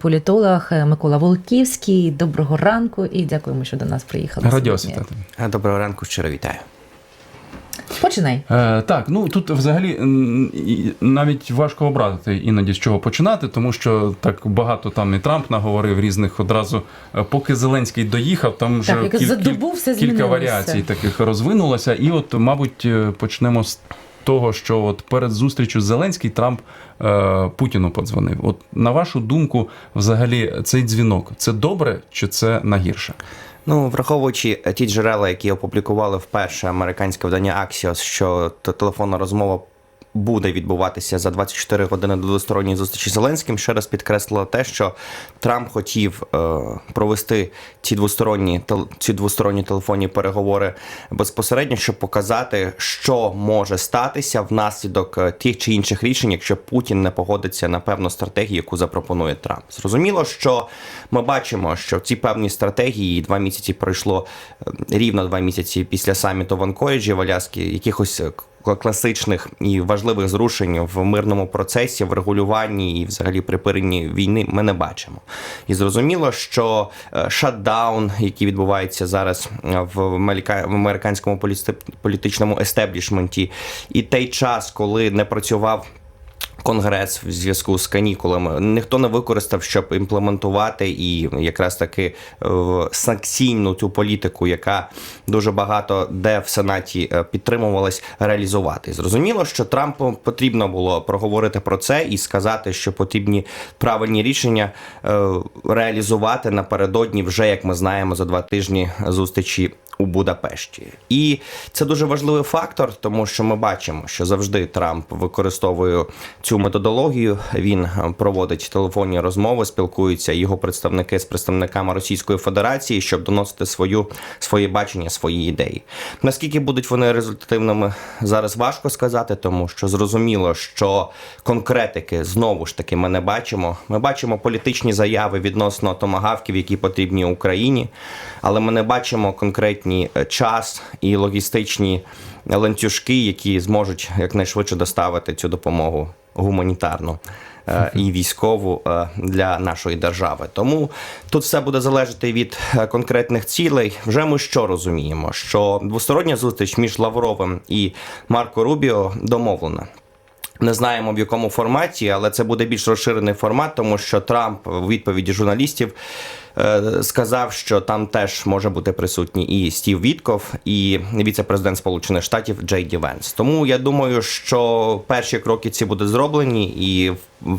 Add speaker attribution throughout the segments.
Speaker 1: Політолог Микола Волківський. Доброго ранку і дякуємо, що до нас приїхали.
Speaker 2: Радіо
Speaker 1: сьогодні.
Speaker 2: Світати.
Speaker 3: Доброго ранку, щиро вітаю.
Speaker 1: Починай.
Speaker 2: Е, так, ну тут взагалі навіть важко обрати іноді з чого починати, тому що так багато там і Трамп наговорив різних одразу. е, Поки Зеленський доїхав, там вже
Speaker 1: Так, за
Speaker 2: кілька
Speaker 1: змінилося.
Speaker 2: варіацій таких розвинулося. І от, мабуть, е, почнемо з того, що от перед зустрічю Зеленський Трамп е, Путіну подзвонив. От на вашу думку, взагалі, цей дзвінок це добре чи це нагірше?
Speaker 3: Ну, враховуючи ті джерела, які опублікували вперше американське видання Axios, що телефонна розмова буде відбуватися за 24 години до двосторонньої зустрічі з Зеленським, ще раз підкреслило те, що Трамп хотів е, провести ці двосторонні ці двосторонні телефонні переговори безпосередньо, щоб показати, що може статися внаслідок е, тих чи інших рішень, якщо Путін не погодиться на певну стратегію, яку запропонує Трамп. Зрозуміло, що ми бачимо, що ці певні стратегії два місяці пройшло е, рівно два місяці після саміту в Анкоріджі в Аляскі, якихось класичних і важливих зрушень в мирному процесі, в регулюванні і взагалі припиненні війни ми не бачимо. І зрозуміло, що е, шатдаун, який відбувається зараз е, в америка- американському політи- політичному естеблішменті, і той час, коли не працював. Конгрес в зв'язку з канікулами ніхто не використав, щоб імплементувати і якраз таки е, санкційну цю політику, яка дуже багато де в сенаті е, підтримувалась, реалізувати. Зрозуміло, що Трампу потрібно було проговорити про це і сказати, що потрібні правильні рішення е, реалізувати напередодні, вже як ми знаємо, за два тижні зустрічі у Будапешті. І це дуже важливий фактор, тому що ми бачимо, що завжди Трамп використовує цю методологію. Він е, проводить телефонні розмови, спілкуються його представники з представниками Російської Федерації, щоб доносити свою своє бачення, свої ідеї. Наскільки будуть вони результативними зараз важко сказати, тому що зрозуміло, що конкретики знову ж таки ми не бачимо. Ми бачимо політичні заяви відносно томагавків, які потрібні Україні, але ми не бачимо конкретні е, час і логістичні ланцюжки, які зможуть якнайшвидше доставити цю допомогу гуманітарну. е, І військову е, для нашої держави, тому тут все буде залежати від конкретних цілей. Вже ми що розуміємо, що двостороння зустріч між Лавровим і Марко Рубіо домовлена. Не знаємо в якому форматі, але це буде більш розширений формат, тому що Трамп у відповіді журналістів сказав, що там теж може бути присутній і Стів Вітков, і віце-президент Сполучених Штатів Джей Ді Венс. Тому я думаю, що перші кроки ці будуть зроблені, і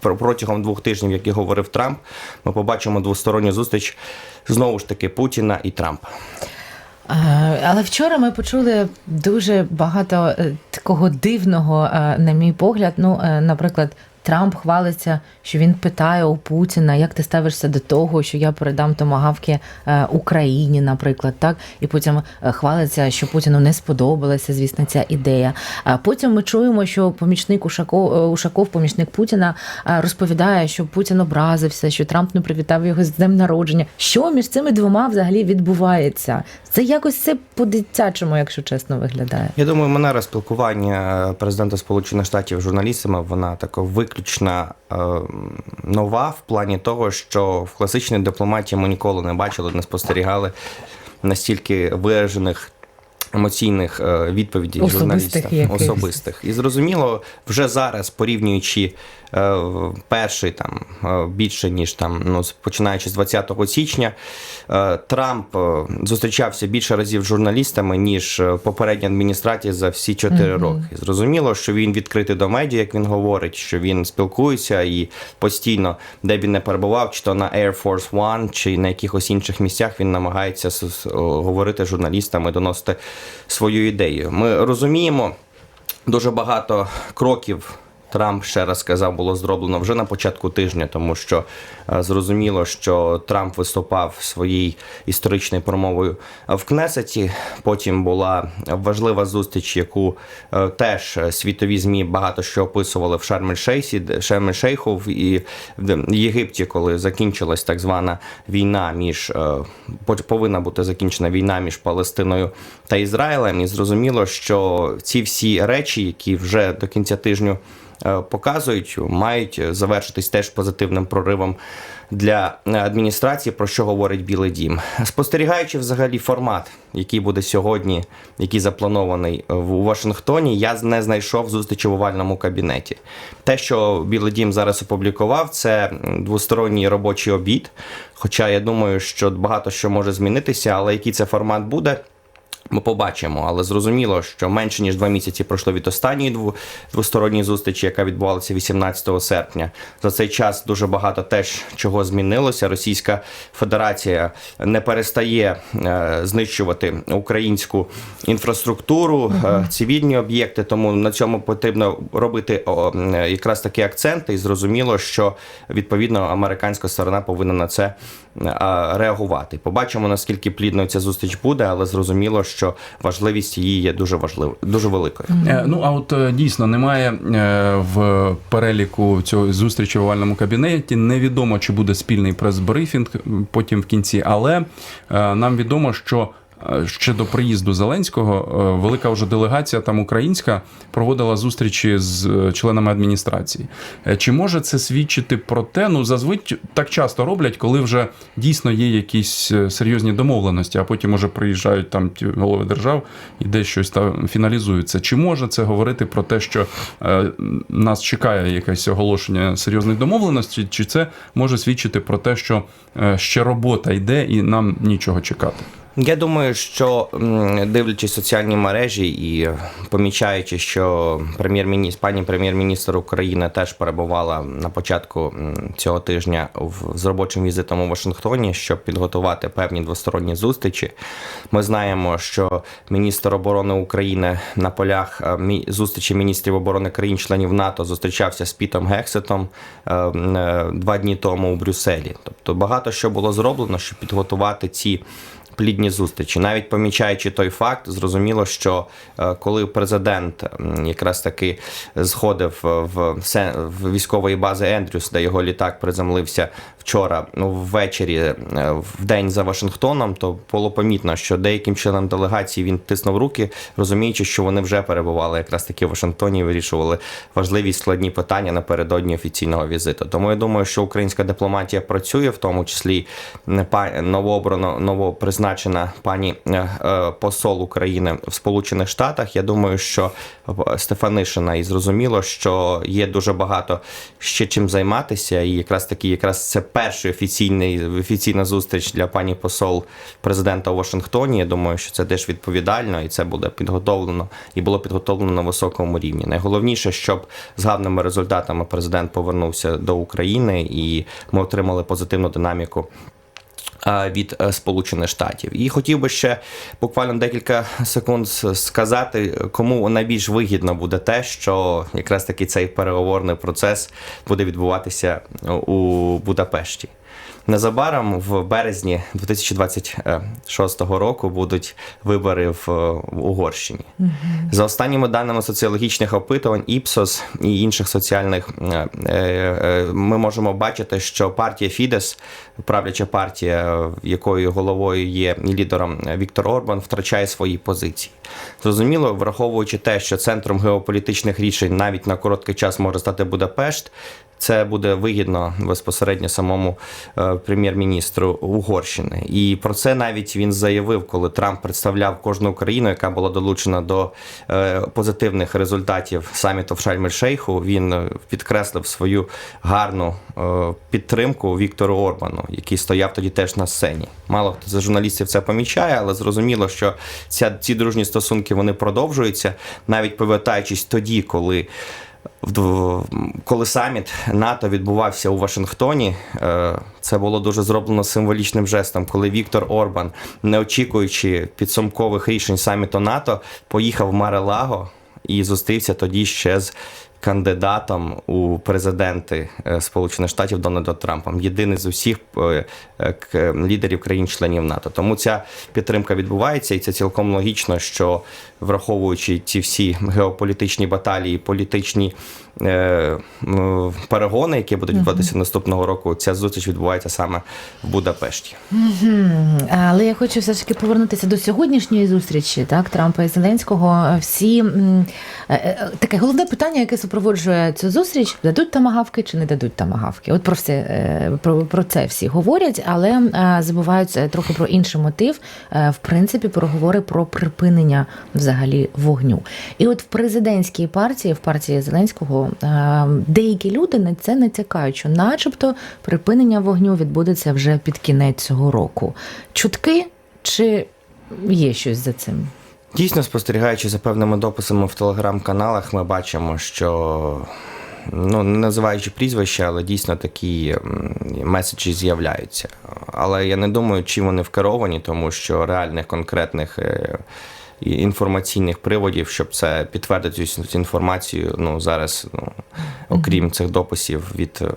Speaker 3: протягом двох тижнів, як і говорив Трамп, ми побачимо двосторонню зустріч знову ж таки Путіна і Трампа.
Speaker 1: Е, Але вчора ми почули дуже багато е, такого дивного, е, на мій погляд. Ну, е, наприклад, Трамп хвалиться, що він питає у Путіна, як ти ставишся до того, що я передам томагавки е, Україні, наприклад, так і потім е, хвалиться, що Путіну не сподобалася, звісно, ця ідея. А потім ми чуємо, що помічник Ушаков, е, Ушаков, помічник Путіна, розповідає, що Путін образився, що Трамп не привітав його з днем народження. Що між цими двома взагалі відбувається? Це якось це по-дитячому, якщо чесно, виглядає.
Speaker 3: Я думаю, манера спілкування президента Сполучених Штатів з журналістами вона така виключно е, нова в плані того, що в класичній дипломатії ми ніколи не бачили, не спостерігали настільки виражених. Емоційних е, відповідей
Speaker 1: Особистих
Speaker 3: журналіста
Speaker 1: якихось.
Speaker 3: особистих і зрозуміло, вже зараз порівнюючи е, перший там е, більше ніж там, ну починаючи з 20 січня, Трамп зустрічався більше разів з журналістами ніж попередня адміністрація за всі 4 роки. Зрозуміло, що він відкритий до медіа, як він говорить, що він спілкується і постійно, де б він не перебував, чи то на Air Force One, чи на якихось інших місцях, він намагається говорити з журналістами, доносити свою ідею. Ми розуміємо дуже багато кроків Трамп ще раз сказав, було зроблено вже на початку тижня, тому що е, зрозуміло, що Трамп виступав своїй історичною промовою в Кнесеті. Потім була важлива зустріч, яку е, теж світові змі багато що описували в Шарм-ель-Шейсі, Шарм-ель-Шейху в- і в Єгипті, коли закінчилась так звана війна між е, повинна бути закінчена війна між Палестиною та Ізраїлем. І зрозуміло, що ці всі речі, які вже до кінця тижню показують, мають завершитись теж позитивним проривом для е, адміністрації, про що говорить Білий Дім. Спостерігаючи взагалі формат, який буде сьогодні, який запланований у Вашингтоні, я не знайшов зустрічі в овальному кабінеті. Те, що Білий Дім зараз опублікував, це двосторонній робочий обід. Хоча я думаю, що багато що може змінитися, але який це формат буде. Ми побачимо, але зрозуміло, що менше ніж два місяці пройшло від останньої двосторонньої зустрічі, яка відбувалася 18 серпня. За цей час дуже багато теж чого змінилося. Російська Федерація не перестає е, знищувати українську інфраструктуру, е, цивільні об'єкти. Тому на цьому потрібно робити о, е, якраз такі акценти, і зрозуміло, що відповідно американська сторона повинна на це е, реагувати. Побачимо наскільки плідною ця зустріч буде, але зрозуміло, що важливість її є дуже важливою, дуже великою.
Speaker 2: Е, Ну а от е, дійсно немає е, в переліку цього зустрічі в овальному кабінеті. Невідомо, чи буде спільний прес-брифінг потім в кінці, але е, нам відомо, що. Ще до приїзду Зеленського е, велика вже делегація там українська проводила зустрічі з е, членами адміністрації. Е, Чи може це свідчити про те? Ну зазвичай так часто роблять, коли вже дійсно є якісь серйозні домовленості, а потім уже приїжджають там ті голови держав і десь щось там фіналізується. Чи може це говорити про те, що нас чекає якесь оголошення серйозних домовленостей, чи це може свідчити про те, що ще робота йде і нам нічого чекати?
Speaker 3: Я думаю, що дивлячись соціальні мережі і помічаючи, що прем'єр-міністр, пані прем'єр-міністр України теж перебувала на початку цього тижня в, з робочим візитом у Вашингтоні, щоб підготувати певні двосторонні зустрічі. Ми знаємо, що міністр оборони України на полях е, зустрічі міністрів оборони країн-членів НАТО зустрічався з Пітом Гексетом е, е, два дні тому у Брюсселі. Тобто багато що було зроблено, щоб підготувати ці плідні зустрічі. Навіть помічаючи той факт, зрозуміло, що е, коли президент якраз таки сходив в, в військової бази Ендрюс, де його літак приземлився вчора ну, ввечері, е, в день за Вашингтоном, то було помітно, що деяким членам делегації він тиснув руки, розуміючи, що вони вже перебували якраз таки в Вашингтоні і вирішували важливі складні питання напередодні офіційного візиту. Тому я думаю, що українська дипломатія працює, в тому числі м, па- новопризначена пані е, посол України в Сполучених Штатах. Я думаю, що е, Стефанишина, і зрозуміло, що є дуже багато ще чим займатися, і якраз таки, якраз це перший офіційний офіційна зустріч для пані посол президента у Вашингтоні. Я думаю, що це теж відповідально, і це буде підготовлено і було підготовлено на високому рівні. Найголовніше, щоб з гарними результатами президент повернувся до України, і ми отримали позитивну динаміку від е, Сполучених Штатів. І хотів би ще буквально декілька секунд сказати, кому найбільш вигідно буде те, що якраз таки цей переговорний процес буде відбуватися у Будапешті. Незабаром в березні 2026 року будуть вибори в, е, Угорщині. За останніми даними соціологічних опитувань, Іпсос і інших соціальних е, е, ми можемо бачити, що партія Фідес, правляча партія, якою головою є лідером Віктор Орбан, втрачає свої позиції. Зрозуміло, враховуючи те, що центром геополітичних рішень навіть на короткий час може стати Будапешт. Це буде вигідно безпосередньо самому прем'єр-міністру Угорщини. І про це навіть він заявив, коли Трамп представляв кожну країну, яка була долучена до е, позитивних результатів саміту в Шальмель-Шейху. Він е, підкреслив свою гарну е, підтримку Віктору Орбану, який стояв тоді теж на сцені. Мало хто з журналістів це помічає, але зрозуміло, що ця, ці дружні стосунки вони продовжуються, навіть повертаючись тоді, коли коли саміт НАТО відбувався у Вашингтоні, е, це було дуже зроблено символічним жестом, коли Віктор Орбан, не очікуючи підсумкових рішень саміту НАТО, поїхав в Марелаго і зустрівся тоді ще з кандидатом у президенти е, Сполучених Штатів Дональдом Трампом. Єдиний з усіх е, лідерів країн-членів НАТО. Тому ця підтримка відбувається, і це цілком логічно, що враховуючи ці всі геополітичні баталії, політичні е, перегони, які будуть відбуватися наступного року, ця зустріч відбувається саме в Будапешті.
Speaker 1: Мгм. Але я хочу все ж таки повернутися до сьогоднішньої зустрічі, так, Трампа і Зеленського. Всі м, е, е, таке головне питання, яке супроводжує цю зустріч: дадуть тамагавки чи не дадуть тамагавки? От про все е, про, про це всі говорять, але забувають трохи про інший мотив. В принципі, переговори про припинення взагалі вогню. І от в президентській партії, в партії Зеленського, е, деякі люди на це натякають, що, начебто, припинення вогню відбудеться вже під кінець цього року. Чутки чи є щось за цим?
Speaker 3: Дійсно, спостерігаючи за певними дописами в телеграм-каналах, ми бачимо, що ну не називаючи прізвища, але дійсно такі меседжі з'являються. Але я не думаю, чи вони вкеровані, тому що реальних конкретних. Інформаційних приводів, щоб це підтвердити цю інформацію. Ну зараз, ну окрім цих дописів від е,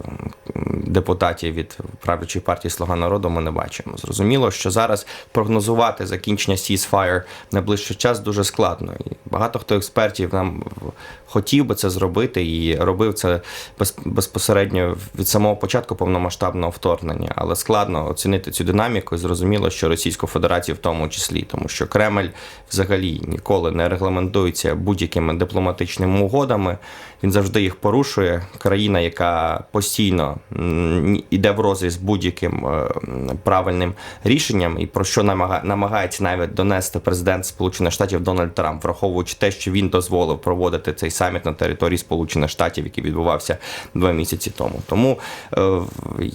Speaker 3: депутатів від правлячої партії Слуга народу, ми не бачимо. Зрозуміло, що зараз прогнозувати закінчення ceasefire на ближчий час дуже складно. І багато хто експертів нам хотів би це зробити і робив це без, безпосередньо від самого початку повномасштабного вторгнення, але складно оцінити цю динаміку. І зрозуміло, що Російську Федерацію в тому числі, тому що Кремль взагалі ніколи не регламентується будь-якими дипломатичними угодами. Він завжди їх порушує. Країна, яка постійно м, іде в розріз будь-яким е, правильним рішенням, і про що намагається навіть донести президент Сполучених Штатів Дональд Трамп, враховуючи те, що він дозволив проводити цей саміт на території Сполучених Штатів, який відбувався два місяці тому. Тому е,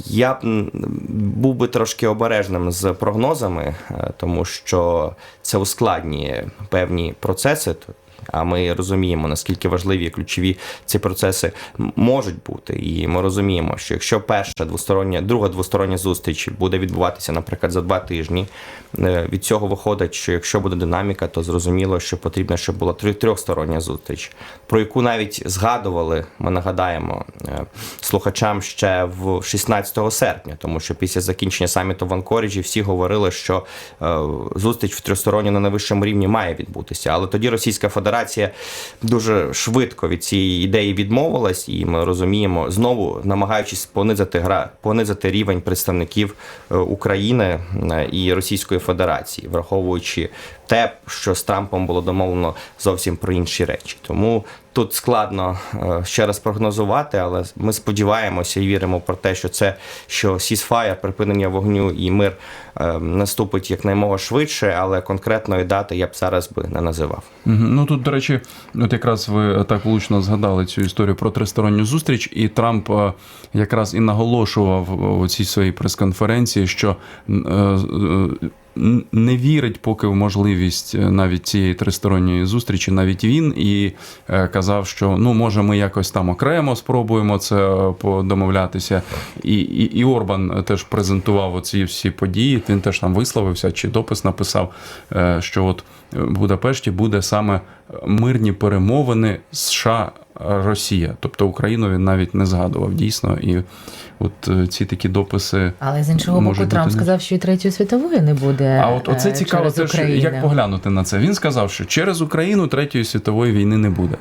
Speaker 3: я б був би трошки обережним з прогнозами, е, тому що це ускладнює певні процеси. А ми розуміємо, наскільки важливі і ключові ці процеси можуть бути. І ми розуміємо, що якщо перша двостороння, друга двостороння зустріч буде відбуватися, наприклад, за два тижні, е, від цього виходить, що якщо буде динаміка, то зрозуміло, що потрібно, щоб була трьохстороння зустріч, про яку навіть згадували, ми нагадаємо е, слухачам ще в 16 серпня, тому що після закінчення саміту в Анкоріджі всі говорили, що е, зустріч в трьохсторонньо на найвищому рівні має відбутися. Але тоді Російська Федерація дуже швидко від цієї ідеї відмовилась, і ми розуміємо, знову намагаючись понизити гра, понизити рівень представників е, України е, і Російської Федерації, враховуючи те, що з Трампом було домовлено зовсім про інші речі. Тому тут складно е, ще раз прогнозувати, але ми сподіваємося і віримо про те, що це що сісфая, припинення вогню і мир е, наступить якнаймога швидше, але конкретної дати я б зараз би не називав.
Speaker 2: Ну тут, до речі, от якраз ви так влучно згадали цю історію про тристоронню зустріч, і Трамп е, якрааз і наголошував у цій своїй прес-конференції, що не вірить поки в можливість е, навіть цієї тристоронньої зустрічі, навіть він і е, казав, що ну може ми якось там окремо спробуємо це е, подомовлятися. І, і, і Орбан теж презентував оці всі події. Він теж там висловився чи допис написав, що от в Будапешті буде саме мирні перемовини США. Росія, тобто Україну він навіть не згадував дійсно, і от е, ці такі дописи.
Speaker 1: Але з іншого боку, Трамп
Speaker 2: бути
Speaker 1: сказав, що і третьої світової не буде.
Speaker 2: А от оце
Speaker 1: е,
Speaker 2: цікаво,
Speaker 1: через
Speaker 2: теж
Speaker 1: Україну.
Speaker 2: як поглянути на це. Він сказав, що через Україну третьої світової війни не буде.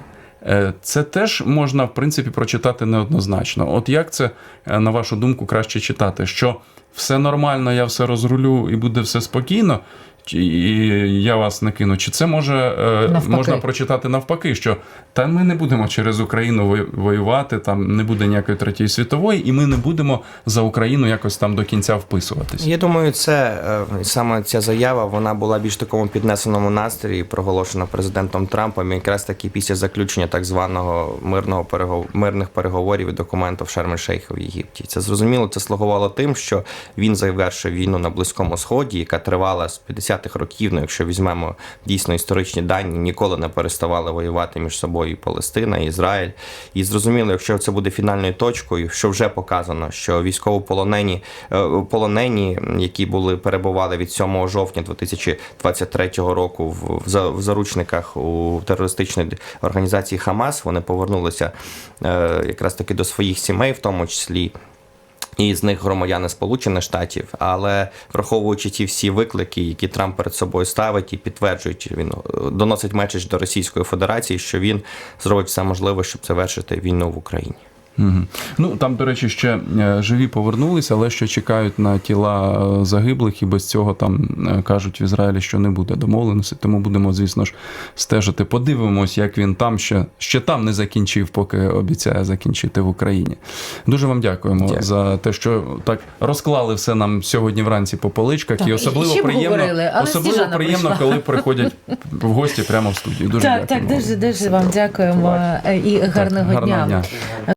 Speaker 2: Е, Це теж можна в принципі прочитати неоднозначно. От як це, на вашу думку, краще читати? Що все нормально, я все розрулю і буде все спокійно, чи- і я вас не кину. Чи це може е,
Speaker 1: Навпаки.
Speaker 2: можна прочитати навпаки, що та ми не будемо через Україну вою- воювати, там не буде ніякої третьої світової, і ми не будемо за Україну якось там до кінця вписуватись.
Speaker 3: Я думаю, це е, саме ця заява вона була більш такому піднесеному настрої, проголошена президентом Трампом, якраз таки після заключення так званого мирного перегов... мирних переговорів і документів шарм шейха в Єгипті. Це зрозуміло, це слугувало тим, що він завершив війну на Близькому Сході, яка тривала з 50 70-х років, ну якщо візьмемо дійсно історичні дані, ніколи не переставали воювати між собою Палестина, і Ізраїль. І зрозуміло, якщо це буде фінальною точкою, що вже показано, що військовополонені е, полонені, які були перебували від 7 жовтня 2023 року в, в в заручниках у терористичної організації Хамас, вони повернулися е, якраз таки до своїх сімей, в тому числі. І з них громадяни Сполучених Штатів, але враховуючи ті всі виклики, які Трамп перед собою ставить і підтверджують, він е, доносить меседж до Російської Федерації, що він зробить все можливе, щоб завершити війну в Україні.
Speaker 2: Угу. Ну там, до речі, ще е, живі повернулися, але ще чекають на тіла е, загиблих, і без цього там е, кажуть в Ізраїлі, що не буде домовленості. Тому будемо, звісно ж, стежити. Подивимось, як він там ще ще там не закінчив, поки обіцяє закінчити в Україні. Дуже вам дякуємо
Speaker 3: Дякую.
Speaker 2: за те, що так розклали все нам сьогодні вранці по поличках.
Speaker 1: Так,
Speaker 2: і
Speaker 1: і
Speaker 2: особливо
Speaker 1: б
Speaker 2: приємно,
Speaker 1: говорили,
Speaker 2: особливо приємно,
Speaker 1: прийшла.
Speaker 2: коли приходять в гості прямо в студію. Дуже
Speaker 1: Так, так, дуже дуже вам дякуємо і гарного
Speaker 2: Так, гарного
Speaker 1: дня.
Speaker 2: дня.